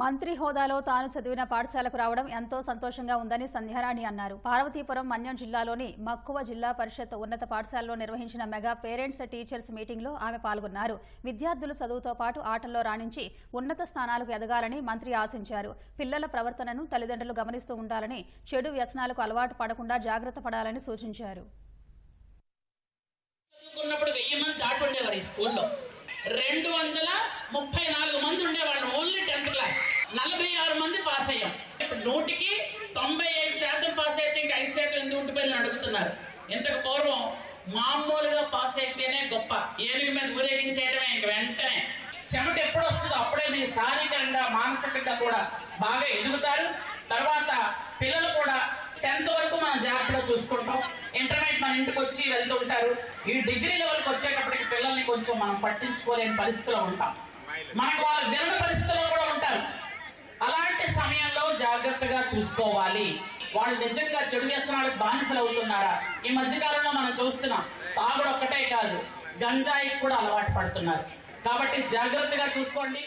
మంత్రి హోదాలో తాను చదివిన పాఠశాలకు రావడం ఎంతో సంతోషంగా ఉందని సంధ్యారాణి అన్నారు. పార్వతీపురం మన్యం జిల్లాలోని మక్కువ జిల్లా పరిషత్ ఉన్నత పాఠశాలలో నిర్వహించిన మెగా పేరెంట్స్ టీచర్స్ మీటింగ్లో ఆమె పాల్గొన్నారు. విద్యార్థులు చదువుతో పాటు ఆటల్లో రాణించి ఉన్నత స్థానాలకు ఎదగాలని మంత్రి ఆశించారు. పిల్లల ప్రవర్తనను తల్లిదండ్రులు గమనిస్తూ ఉండాలని చెడు వ్యసనాలకు అలవాటు పడకుండా జాగ్రత్త పడాలని సూచించారు. వెయ్యి మంది దాటి ఉండేవారు ఈ స్కూల్లో. రెండు వందల ముప్పై నూటికి తొంభై ఐదు శాతం పాస్ అయితే ఇంకా ఐదు శాతం ఎందుకు ఉండిపోయిందని అడుగుతున్నారు. ఇంతకు పూర్వం మామూలుగా పాస్ అయితేనే గొప్ప. ఏనుగు మీద ఊరేగించేయటమే ఇంక వెంటనే. చెమట ఎప్పుడు వస్తుందో అప్పుడే మీరు శారీరకంగా మానసికంగా కూడా బాగా ఎదుగుతారు. తర్వాత పిల్లలు కూడా టెన్త్ వరకు మనం జాగ్రత్తగా చూసుకుంటాం. ఇంటర్మీడియట్ మన ఇంటికి వచ్చి వెళ్తుంటారు ఈ డిగ్రీ లెవెల్కి వచ్చేటప్పటికి పిల్లల్ని కొంచెం మనం పట్టించుకోలేని పరిస్థితిలో ఉంటాం. మనకు వాళ్ళు విరణ పరిస్థితుల్లో కూడా ఉంటారు అలాంటి సమయంలో జాగ్రత్తగా చూసుకోవాలి. వాళ్ళు నిజంగా చెడు వ్యసనాలకు బానిసలు అవుతున్నారా? ఈ మధ్యకాలంలో మనం చూస్తున్నాం తాగుడు ఒక్కటే కాదు గంజాయికి కూడా అలవాటు పడుతున్నారు. కాబట్టి జాగ్రత్తగా చూసుకోండి.